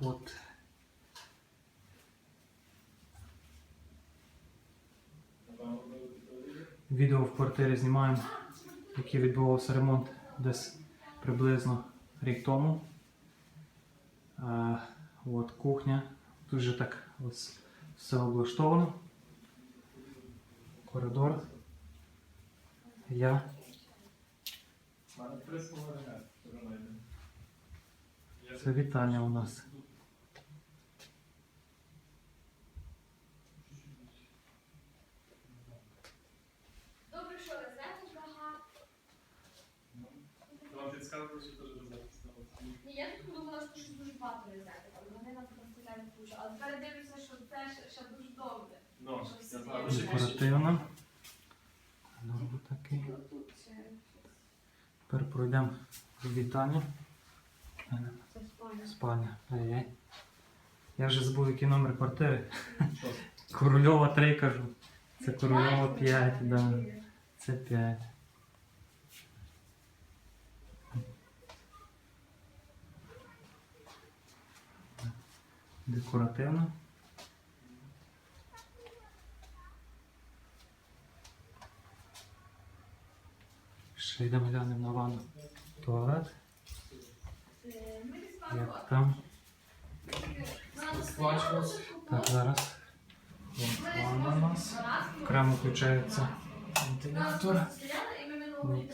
от. Відео в квартирі знімаємо, який відбувався ремонт десь приблизно рік тому. А, от кухня. Тут же так ось все облаштовано. Коридор. Я. Це вітання у нас. Добре, що розеток багато. Вам що розетки ставили? Ні, я тут подумала, що щось дуже багато розеток, але вони нам представляють кучу. Але тепер дивлюся, що це ще, ще дуже добре. Ну, Що я знаю, ви. Декоративно. Ну. Тут ще Тепер пройдемо в вітальню. це спальня. Спальня. Ай-яй. Я вже забув, який номер квартири. Що? Корольова 3 кажу. Це Корольова 5, да. Це 5. Декоративно. Ще йдемо глянемо на ванну. Туалет. Як там? Так, зараз. От ванна у нас. Окремо включається вентилятор. Стояли,